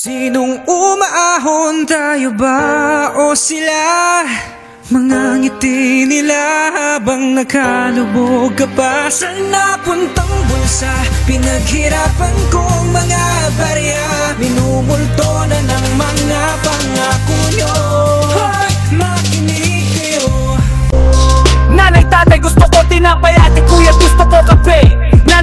Sinong umaahon tayo ba? O sila? Mga ngiti nila habang nakalubog ka pa? Sa napuntang bulsa Pinaghirapan kong mga barya. Minumulto na ng mga pangako nyo. Hoy, makinig kayo. Nanay, tatay, gusto ko tinapay Ate, kuya, gusto ko kape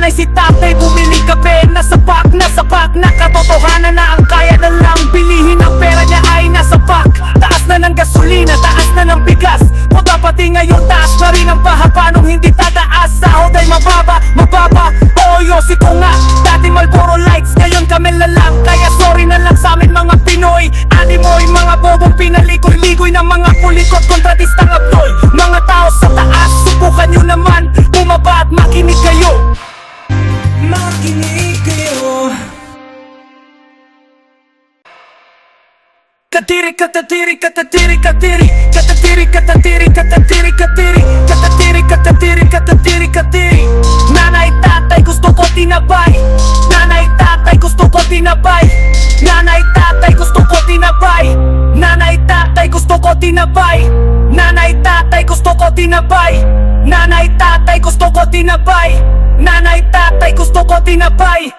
Nanay, si tatay, bumili kape Nasa pack, nasa pack Nakatotohanan na ang kaya na lang Bilihin. Ang pera niya ay nasa pack Taas na ng gasolina, taas na ng bigas. O pati ngayon, taas na rin ang pahaba. Nung hindi tataas, sahod ay mababa Mababa, oo, yosi ko nga Dati Malboro Lights, ngayon kami lalang Kaya sorry na lang sa amin mga Pinoy. Animoy, mga bobong pinalikoy-ligoy Ng mga pulikot, kontratistang abdoy Mga tao sa taas, subukan Katiri, katatiri, katatiri, katiri. Katatiri, katatiri, katatiri, katiri. Katatiri, katatiri, katatiri, katiri. Nanay, tatay, gusto ko tinabay Nanay, tatay, gusto ko tinabay Nanay, tatay, gusto ko tinabay Nanay, tatay, gusto ko tinabay Nanay, tatay, gusto ko tinabay Nanay, tatay, gusto ko tinabay Nanay, tatay, gusto ko tinabay